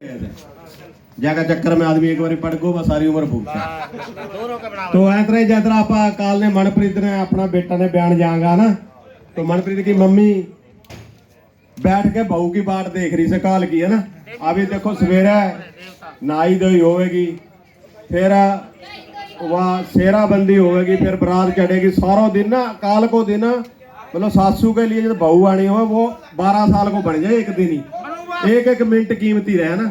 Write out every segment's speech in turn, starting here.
जागा चक्कर में आदमी एक बार पड़ गो बस सारी उम्र भूखा तो ऐतरे जैतरा आप काल ने मनप्रीत ने अपना बेटा ने बयान जाएगा ना तो मनप्रीत की मम्मी बैठ के बहू की बाट देख रही से काल की है ना अभी देखो सवेरे नाई दोई होगी फिर वहाँ शेरा बंदी होगी फिर बरात चढ़ेगी सारा दिन ना काल को दिन मतलब सासू के लिए जब बहू आनी हो वो बारह साल को बन जाए एक दिन ही ਇੱਕ ਇੱਕ ਮਿੰਟ ਕੀਮਤੀ ਰਹਿ ਨਾ।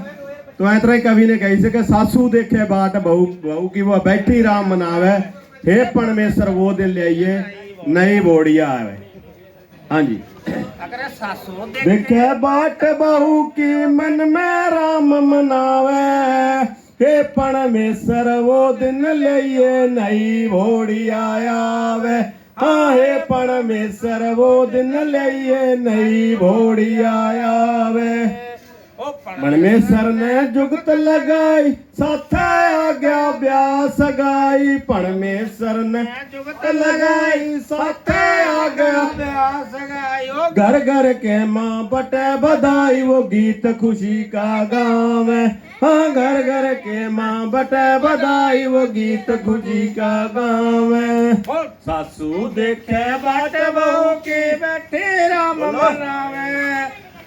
ਤੋ ਇਸ ਤਰ੍ਹਾਂ ਕਵੀ ਨੇ ਕਹੀ ਸੀ ਕਿ ਸਾਸੂ ਦੇਖੇ ਬਾਟ ਬਹੁ ਬਹੁ ਕੀ ਉਹ ਬੈਠੀ ਰਾਮ ਮਨਾਵੇ ਹੇ ਪਰਮੇਸ਼ਰ ਉਹ ਦਿਨ ਲਈਏ ਨਹੀਂ ਬੋੜੀਆ ਆਵੇ। ਹਾਂਜੀ। ਅਗਰ ਸਾਸੂ ਦੇਖੇ ਬਾਟ ਬਹੁ ਕੀ ਮਨ ਮੈਂ ਰਾਮ ਮਨਾਵੇ ਹੇ ਪਰਮੇਸ਼ਰ ਉਹ ਦਿਨ ਲਈਏ ਨਹੀਂ ਬੋੜੀਆ ਆਵੇ। હાહે પણ મેં સર્વોદ ન લઈએ નહીં ભોળિયા આવે. ਪਣਮੇਸਰ ਨੇ ਜੁਗਤ ਲਗਾਈ ਸਾਥੇ ਆ ਗਿਆ ਵਿਆਹ ਸਗਾਈ ਪਣਮੇਸਰ ਨੇ ਜੁਗਤ ਲਗਾਈ ਸਾਥੇ ਆ ਗਿਆ ਬਿਆਸ ਸਗਾਈ ਉਹ ਘਰ ਘਰ ਕੇ ਮਾਂ ਬਟੇ ਵਧਾਈ ਉਹ ਗੀਤ ਖੁਸ਼ੀ ਕਾ ਗਾਵੇ। ਹਾਂ ਘਰ ਘਰ ਕੇ ਮਾਂ ਬਟੇ ਵਧਾਈ ਉਹ ਗੀਤ ਖੁਸ਼ੀ ਕਾ ਗਾਵੇ। ਸਾਸੂ ਦੇਖੇ ਬਟ ਬਹੁ ਕੇ ਬੈਠੇ ਰਾਮ ਮਨਾਵੇ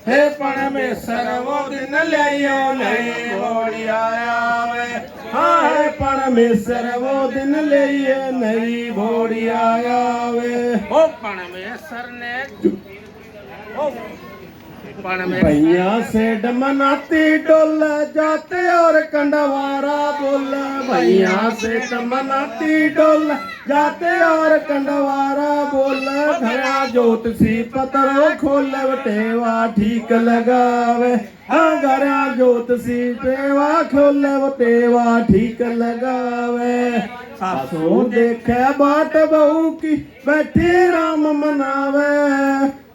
सासू देखे बाट बहू की बैठी राम मनावे हे परमेश्वर वो दिन लियो नहीं होड़ी आवे हाँ हे परमेश्वर वो दिन लिए नहीं भोड़ी आवे ओ परमेश्वर ने ओ परमेश्वर भैया से डमनाती डोल जाते और कंडवारा बोल भैया से डमनाती डोल जाते और कंडवारा बोल घरा जोत सी पतरो खोल टेवा ठीक लगावे हाँ घरा जोत सी टेवा खोल टेवा ठीक लगावे सासू देखे बाट बहू की बैठी राम मनावे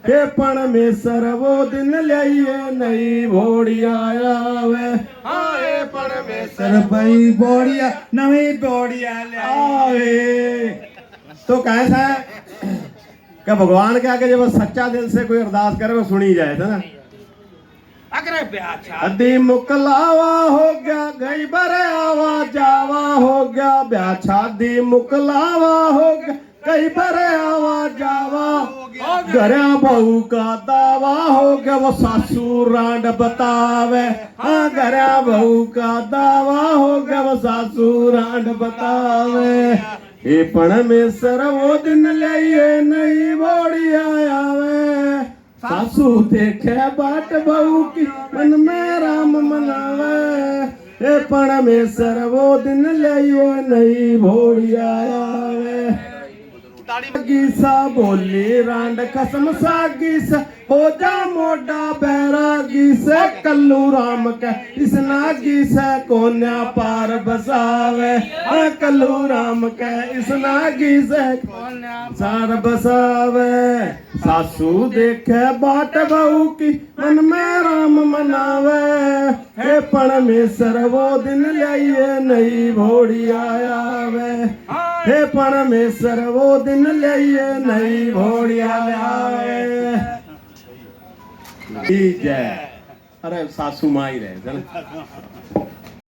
हे परमेश्वर वो दिन लिये नई भोड़िया आवे हाँ हे परमेश्वर भाई बोड़िया नवी बोड़िया ले आवे तो कैसा है कि भगवान के आगे जब वो सच्चा दिल से कोई अरदास करे वो सुनी जाए था ना अगर ब्याह छा अद्दी मुकलावा हो गया गई बरे आवा जावा हो गया ब्याह शादी मुकलावा हो गया कई बरे आवा जावा घरा बहू का दावा हो गया वो सासू रांड बतावे हाँ घरा बहू का दावा हो गया वो सासू रांड बतावे એ પણ મે સરવોદન લઈએ નહીં બોડિયા આવે. સાસુ દેખે બાટ બહુ કી મન મે રામ મનાવે. એ પણ મે સરવોદન લઈએ નહીં બોડિયા આવે. તાળી ગીસા બોલી, રાંડ ખસમ સા. ગીસા जा मोटा बैरागी से कल्लू राम के इस नागी से कोन्या पार बसावे हाँ कल्लू राम के इस नागी से सार बसावे सासू देखे बाट बहू की मन में राम मनावे हे परमेश्वर वो दिन लिये नई भोड़ी आवे हे परमेश्वर वो दिन लिये नई भोड़ी आवे જય અરે સાસુ માઈ રહે છે ને.